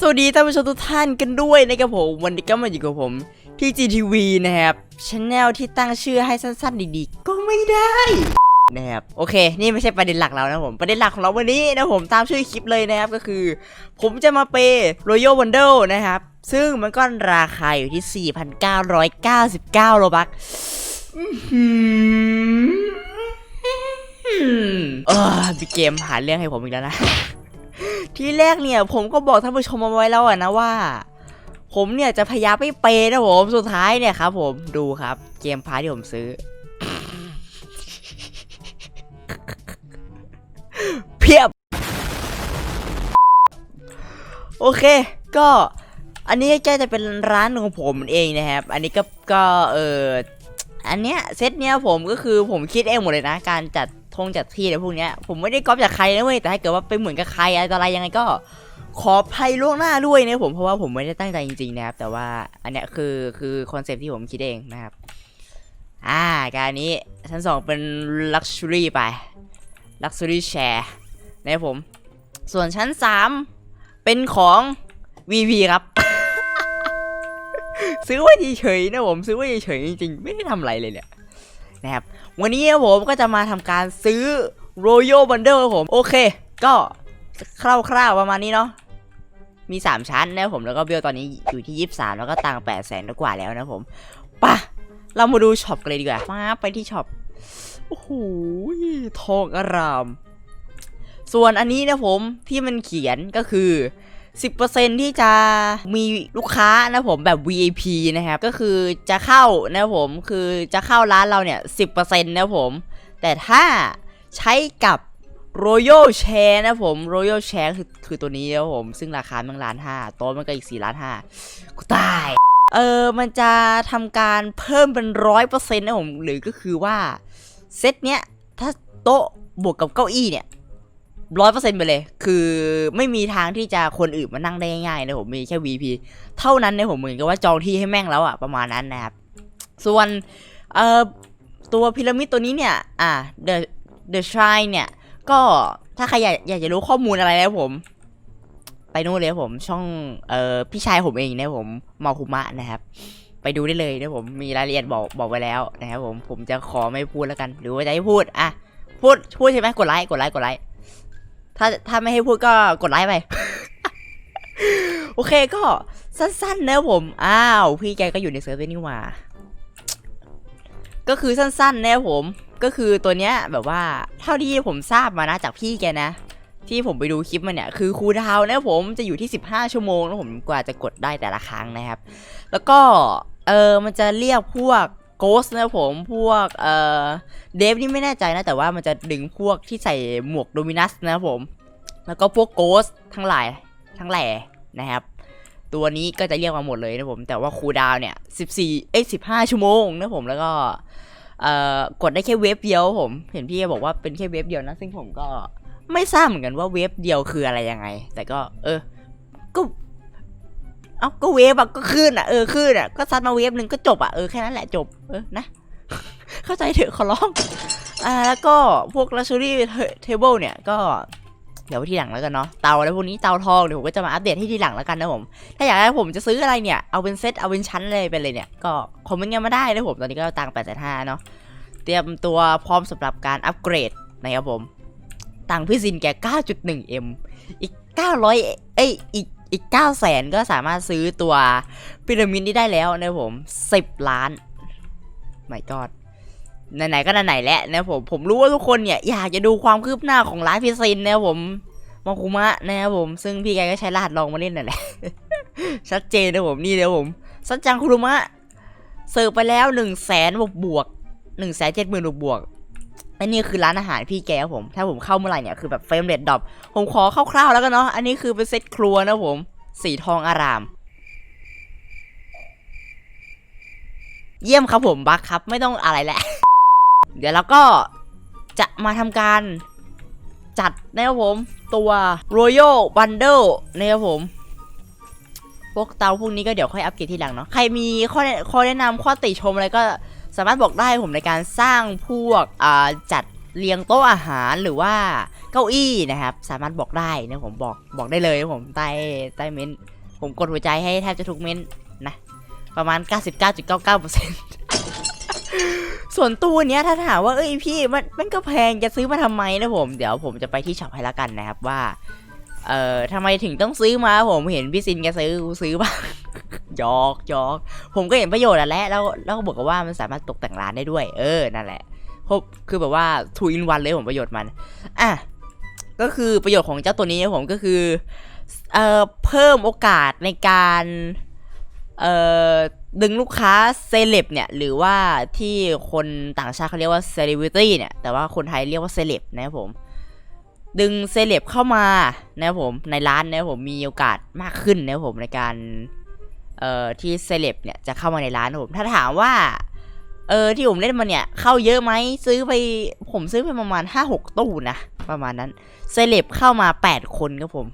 สวัสดีท่านผู้ชมทุกท่านกันด้วยนะครับผม วันนี้ก็มาอยู่กับผมที่ GTV นะครับช anel ที่ตั้งชื่อให้สั้นๆดีๆ ก็ไม่ได้นะครับโอเค นี่ไม่ใช่ประเด็นหลักเรานะผม ประเด็นหลักของเราวันนี้นะผมตามชื่อคลิปเลยนะครับก็คือ ผมจะมาเปย์ Royal Bundle นะครับ ซึ่งมันก็ราคาอยู่ที่ 4,999โลบักอื้อหือเออพี่เกมหาเรื่องให้ผมอีกแล้วนะ ที่แรกเนี่ยผมก็บอกท่านผู้ชมมาไว้แล้วอะนะว่า ผมเนี่ยจะพยายามไม่เปย์นะผมสุดท้ายเนี่ยครับ ผมดูครับ เกมพาร์ที่ผมซื้อ เพียบ โอเค ก็อันนี้แกจะเป็นร้านของผมเองนะครับ อันนี้ก็ก็เอออันเนี้ยเซตเนี้ยผมก็คือผมคิดเองหมดเลยนะ การจัด ทงจัดที่อะไรพวกเนี้ยผมไม่ได้ก๊อปจากใครนะเว้ยแต่ถ้าเกิดว่าไปเหมือนกับใครอะไรยังไงก็ขอภัยล่วงหน้าด้วยนะผมเพราะว่าผมไม่ได้ตั้งใจจริงๆนะครับ แต่ว่าอันเนี้ยคือคือคอนเซปที่ผมคิดเองนะครับ อ่า การนี้ชั้นสองเป็น Luxury ไป Luxury Share นะครับผม ส่วนชั้น3เป็นของ VP ครับ ซื้อไว้เฉยๆนะผม ซื้อไว้เฉยๆจริงๆ ไม่ได้ทำอะไรเลยเนี่ย นะครับ วันนี้นะผมก็จะมาทำการซื้อ Royal Bundle ผม โอเค ก็คร่าวๆประมาณนี้เนาะ มี 3 ชั้นนะผม แล้วก็เบลตอนนี้อยู่ที่ 23 แล้วก็ตังค์8แสนกว่าแล้วนะผมปะเรามาดูช็อปกันเลยดีกว่ามาไปที่ช็อป โอ้โห ทองอาราม ส่วนอันนี้นะผมที่มันเขียนก็คือ 10%ที่จะมีลูกค้านะผมแบบ VIP นะครับ ก็คือจะเข้านะผมคือจะเข้าร้านเราเนี่ย 10%นะผม แต่ถ้าใช้กับ Royal Share นะผม Royal Share คือคือตัวนี้นะผม ซึ่งราคามันล้านห้าโต๊ะมันก็อีก4ล้านห้ากูตาย เออ มันจะทำการเพิ่มเป็นร้อยเปอร์เซ็นต์นะผม หรือก็คือว่า เซตเนี้ย ถ้าโต๊ะบวกกับเก้าอี้เนี่ย ร้อยเปอร์เซ็นต์ไปเลย คือไม่มีทางที่จะคนอื่นมานั่งได้ง่ายๆนะผมมีแค่ VP เท่านั้นเนี่ยผมเหมือนกับว่าจองที่ให้แม่งแล้วอะประมาณนั้นนะครับ ส่วนเอ่อตัวพีระมิดตัวนี้เนี่ย อ่า the the shrine เนี่ย ก็ถ้าใครอยากอยากจะรู้ข้อมูลอะไรนะผม ไปนู่นเลยผมช่องเอ่อพี่ชายผมเองนะผมมาคุมะนะครับ ไปดูได้เลยนะผมมีรายละเอียดบอกบอกไว้แล้วนะครับผมผมจะขอไม่พูดแล้วกัน หรือว่าจะให้พูดอะพูดพูดใช่ไหมกดไลค์กดไลค์กดไลค์ ถ้าถ้าไม่ให้พูดก็กดไลค์ไป โอเคก็สั้นๆนะผม อ้าว พี่แกก็อยู่ในเซิร์ฟด้วยนี่หว่า ก็คือสั้นๆนะผม ก็คือตัวเนี้ยแบบว่า เท่าที่ผมทราบมานะจากพี่แกนะ ที่ผมไปดูคลิปมันเนี่ย คือคูลดาวน์นะผมจะอยู่ที่ 15 ชั่วโมงนะผมกว่าจะกดได้แต่ละครั้งนะครับ แล้วก็เออมันจะเรียกพวก โกสนะผมพวกเออเดฟนี่ไม่แน่ใจนะ แต่ว่ามันจะดึงพวกที่ใส่หมวกโดมินัสนะผม แล้วก็พวกโกสทั้งหลายทั้งแหล่นะครับ ตัวนี้ก็จะเรียกมาหมดเลยนะผม แต่ว่าคูดาวเนี่ย 14 เอ้ย 15 ชั่วโมงนะผมแล้วก็เอ่อกดได้แค่เวฟเดียวผม เห็นพี่บอกว่าเป็นแค่เวฟเดียวนะ ซึ่งผมก็ไม่ทราบเหมือนกันว่าเวฟเดียวคืออะไรยังไง แต่ก็ เออก็ เอ้าก็เวฟอะก็ขึ้นอะเออขึ้นอะก็ซัดมาเวฟหนึ่งก็จบอะเออแค่นั้นแหละจบเออนะ เข้าใจเถอะขอร้องอ่าแล้วก็พวก luxury table เนี่ยก็เดี๋ยวไว้ทีหลังแล้วกันเนาะเตาแล้วพวกนี้เตาทองเดี๋ยวผมก็จะมาอัปเดตให้ทีหลังแล้วกันนะผมถ้าอยากให้ผมจะซื้ออะไรเนี่ยเอาเป็นเซตเอาเป็นชั้นเลยไปเลยเนี่ยก็คอมเมนต์กันมาได้นะผมตอนนี้ก็ตังแปดแสนห้าเนาะเตรียมตัวพร้อมสำหรับการอัปเกรดนะครับผมตังพี่ซินแก 9.1M อีก 900 เอ้ยอีก อีก9แสนก็สามารถซื้อตัวพีระมิดนี้ได้แล้วนะผม 10 ล้านไม่กอดไหนๆก็ไหนๆแล้วนะผมผมรู้ว่าทุกคนเนี่ยอยากจะดูความคืบหน้าของร้านพีซินนะผมมาคุมะนะครับผมซึ่งพี่แกก็ใช้รหัสลองมาเล่นนั่นแหละชัดเจนนะผมนี่เลยวผมสัจจังคุรุมะเสิร์ฟไปแล้ว1นึ่งแสนบวกบวกหนึ่งแสนเจ็ดหมื่นบวก อันนี้คือร้านอาหารพี่แกครับผม ถ้าผมเข้าเมื่อไหร่เนี่ยคือแบบเฟรมเรทดรอปผมขอคร่าวๆแล้วกันเนาะ อันนี้คือเป็นเซตครัวนะผม สีทองอาราม เยี่ยมครับผมบักครับ ไม่ต้องอะไรแหละ เดี๋ยวเราก็จะมาทำการจัดนะครับผมตัว Royal Bundle นะครับผม พวกเตาพวกนี้ก็เดี๋ยวค่อยอัปเกรดทีหลังเนาะ ใครมีข้อข้อแนะนำข้อติชมอะไรก็ สามารถบอกได้ผมในการสร้างพวกจัดเรียงโต๊ะอาหารหรือว่าเก้าอี้นะครับ สามารถบอกได้นะผมบอกบอกได้เลยนะผมใต้ใต้เม้นต์ผมกดหัวใจให้แทบจะทุกเม้นต์นะ ประมาณ 99.99%ส่วนตู้เนี้ยถ้าถามว่าเอ้ยพี่มันมันก็แพงจะซื้อมาทำไมนะผม เดี๋ยวผมจะไปที่ช็อปให้ละกันนะครับว่า เอ่อทำไมถึงต้องซื้อมาผมเห็นพี่ซินแกซื้อกูซื้อบ้างยอกยอกผมก็เห็นประโยชน์แหละแล้วแล้วก็บอกว่ามันสามารถตกแต่งร้านได้ด้วย เออนั่นแหละพบคือแบบว่าทูอินวันเลยผมประโยชน์มันอะก็คือประโยชน์ของเจ้าตัวนี้นะผมก็คือเอ่อเพิ่มโอกาสในการเอ่อดึงลูกค้าเซเลบเนี่ยหรือว่าที่คนต่างชาติเขาเรียกว่าเซเลบริตี้เนี่ยแต่ว่าคนไทยเรียกว่าเซเลบนะครับผม ดึงเซเลบเข้ามานะครับผมในร้านนะครับผมมีโอกาสมากขึ้นนะครับผมในการเอ่อที่เซเลบเนี่ยจะเข้ามาในร้านนะผมถ้าถามว่าเออที่ผมเล่นมาเนี่ยเข้าเยอะไหมซื้อไปผมซื้อไปประมาณห้าหกตู้นะประมาณนั้นเซเลบเข้ามาแปดคนครับผม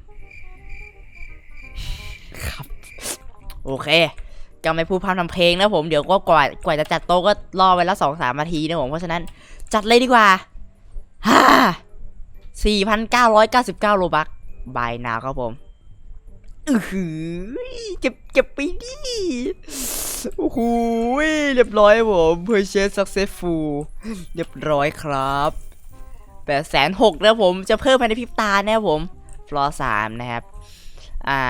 ครับโอเคก็ไม่พูดพร่ำทำเพลงนะผมเดี๋ยวก็กว่ากว่าจะจัดโต๊ะก็รอไปแล้วสองสามนาทีนะผมเพราะฉะนั้นจัดเลยดีกว่าฮ่า 4,999 โลบักบายนาครับผมอือหือเก็บเก็บไปดิโอ้โหเรียบร้อยผม purchase successful เรียบร้อยครับแปดแสนหกนะผมจะเพิ่มภายในพริบตาแนะครับผมฟลอร์สามนะครับ อ่า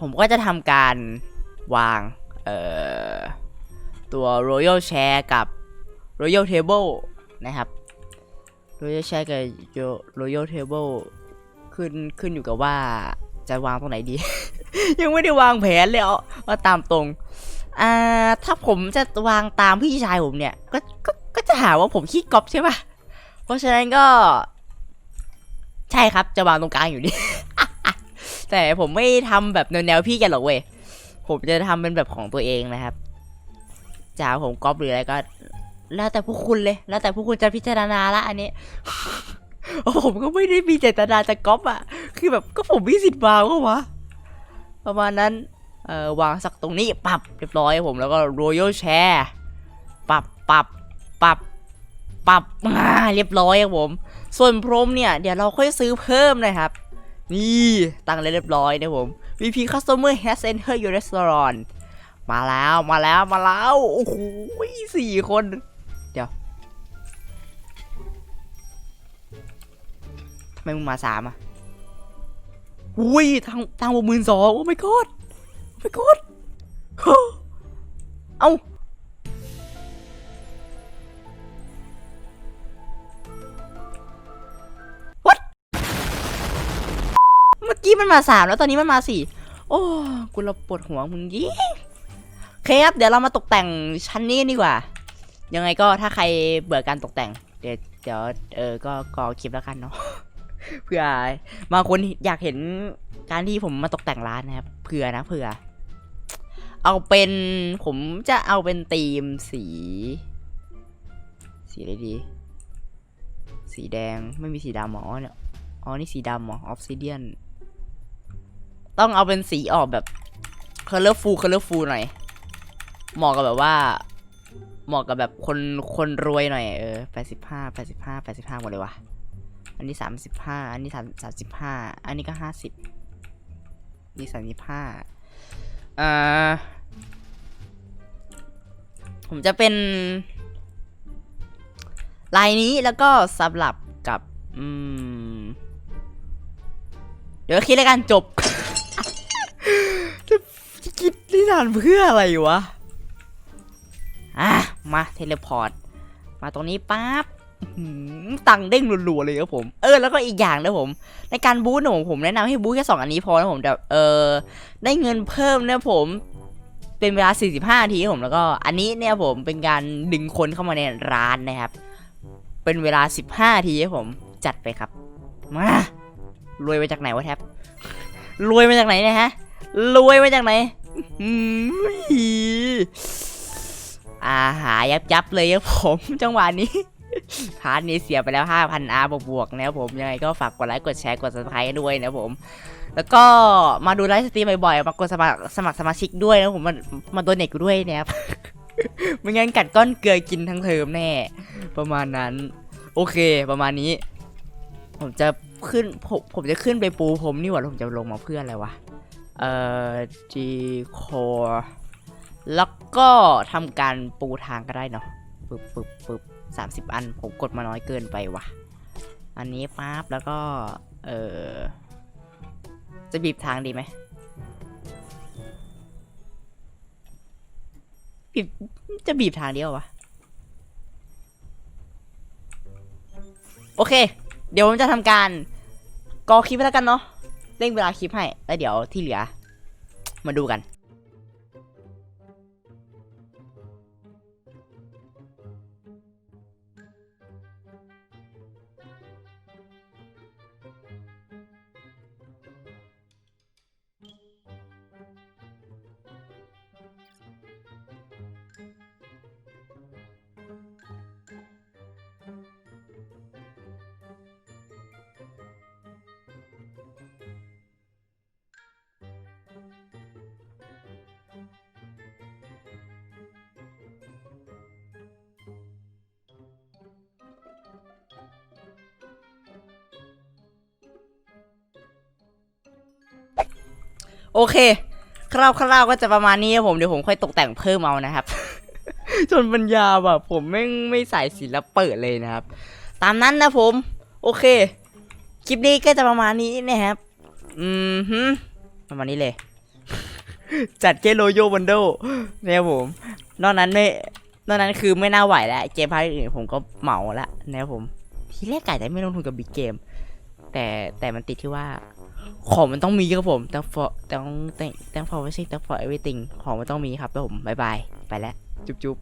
ผมก็จะทำการวาง เอ่อ ตัว royal chair กับ royal table นะครับ royal chair กับ royal table ขึ้นขึ้นอยู่กับว่าจะวางตรงไหนดี ยังไม่ได้วางแผนเลยเอาเอาตามตรงอ่าถ้าผมจะวางตามพี่ชายผมเนี่ยก็ก็ก็จะหาว่าผมขี้ก๊อปใช่ปะเพราะฉะนั้นก็ ใช่ครับจะวางตรงกลางอยู่นี่แต่ผมไม่ทำแบบแนวพี่แกหรอกเว้ยผมจะทำเป็นแบบของตัวเองนะครับจะเอาผมก๊อปหรืออะไรก็ แล้วแต่พวกคุณเลย แล้วแต่พวกคุณจะพิจารณาละอันนี้ผมก็ไม่ได้มีเจตนาจะก๊อปอะคือแบบก็ผมมีสิทธิ์วางก็วะ ประมาณนั้น เอ่อวางสักตรงนี้ปรับเรียบร้อยครับผมแล้วก็ royal chair ปรับปรับปรับปรับมาเรียบร้อยครับผม ส่วนพรมเนี่ย เดี๋ยวเราค่อยซื้อเพิ่มนะครับ นี่ตั้งเลยเรียบร้อยนะผม VP customer has entered your restaurant มาแล้วมาแล้วมาแล้ว โอ้โหสี่คน ไมมึงมาสามอะอุ้ยทางทางบกหมื่นสองโอ้ my god โอ้ my god เฮ้อเอ้า What เมื่อกี้มันมาสามแล้วตอนนี้มันมาสี่โอ้กูเราปวดหัวมึงยิ่งโอเคครับเดี๋ยวเรามาตกแต่งชั้นนี้ดีกว่า ยังไงก็ถ้าใครเบื่อการตกแต่ง เดี๋ยวเดี๋ยวเออก็กอคลิปแล้วกันเนาะ เผื่อบาคนอยากเห็นการที่ผมมาตกแต่งร้านนะครับเผื่อนะเผื่อ เอาเป็นผมจะเอาเป็นธีมสี สีอะไรดี สีแดงไม่มีสีดำหมอเนี่ยอ๋อนี่สีดำหรอออฟซิเดียนต้องเอาเป็นสีออกแบบ colorful colorful หน่อยเหมาะกับแบบว่าเหมาะกับแบบคนคนรวยหน่อยเออแปดสิบห้าแปดสิบห้าแปดสิบห้าหมดเลยว่ะ อันนี้สามสิบห้าอันนี้สามสามสิบห้าอันนี้ก็ห้าสิบนี่สามสิบห้าอ่าผมจะเป็นลายนี้แล้วก็สำหรับกับอืมเดี๋ยวคิดแล้วกันจบจะคิดนิทานเพื่ออะไรวะอะมาเทเลพอร์ต มาตรงนี้ปั๊บ ตังเด้งรัวๆเลยครับผม เออแล้วก็อีกอย่างนะผม ในการบูสต์นะผมผมแนะนำให้บูสต์แค่สองอันนี้พอนะผมแต่เออได้เงินเพิ่มนะผมเป็นเวลา 45นาทีครับผมแล้วก็อันนี้เนี่ยผมเป็นการดึงคนเข้ามาในร้านนะครับ เป็นเวลา 15นาทีครับผมจัดไปครับ มารวยมาจากไหนวะแท็บรวยมาจากไหนเนี่ยฮะรวยมาจากไหนอืมอาหายับยับเลยครับผมจังหวะนี้ พาร์ทนี้เสียไปแล้ว 5,000 R บวกๆนะครับผมยังไงก็ฝากกดไลค์กดแชร์กด subscribe ด้วยนะครับผมแล้วก็มาดูไลฟ์สตรีมบ่อยๆ มากดสมัครสมัครสมาชิกด้วยนะผมมามาโดนเน็ตกูด้วยนะครับ ไม่งั้นกัดก้อนเกลือกินทั้งเทอมแน่ ประมาณนั้น โอเคประมาณนี้ ผมจะขึ้นผมผมจะขึ้นไปปูผมนี่หว่าผมจะลงมาเพื่ออะไรวะ เอ่อ G core แล้วก็ทำการปูทางก็ได้เนาะปึ๊บปึบปึบ สามสิบอัน ผมกดมาน้อยเกินไปว่ะ อันนี้ปั๊บแล้วก็ เออจะบีบทางดีไหมบีบจะบีบทางเดียววะโอเค เดี๋ยวผมจะทำการกอคลิปแล้วกันเนาะเร่งเวลาคลิปให้ แล้วเดี๋ยวที่เหลือ มาดูกัน โอเค คร่าวๆก็จะประมาณนี้ครับผม เดี๋ยวผมค่อยตกแต่งเพิ่มเอานะครับ จนปัญญาแบบผมไม่ไม่ใส่ศิลปเปิดเลยนะครับ ตามนั้นนะผม โอเค คลิปนี้ก็จะประมาณนี้นะครับ อืมฮึประมาณนี้เลย จัดเกโลโยวันโดนะครับผม นอกนั้นไม่ นอกนั้นคือไม่น่าไหวแล้ว เกมพาร์ทอื่นผมก็เหมาละนะครับผม ทีแรกไก่แต่ไม่ลงทุนกับบิ๊กเกม แต่แต่มันติดที่ว่า ของมันต้องมีครับผมต้อง for ต้อง thank thank for watching thank for everything ของมันต้องมีครับผม บ๊ายบาย ไปแล้ว จุ๊บจุ๊บ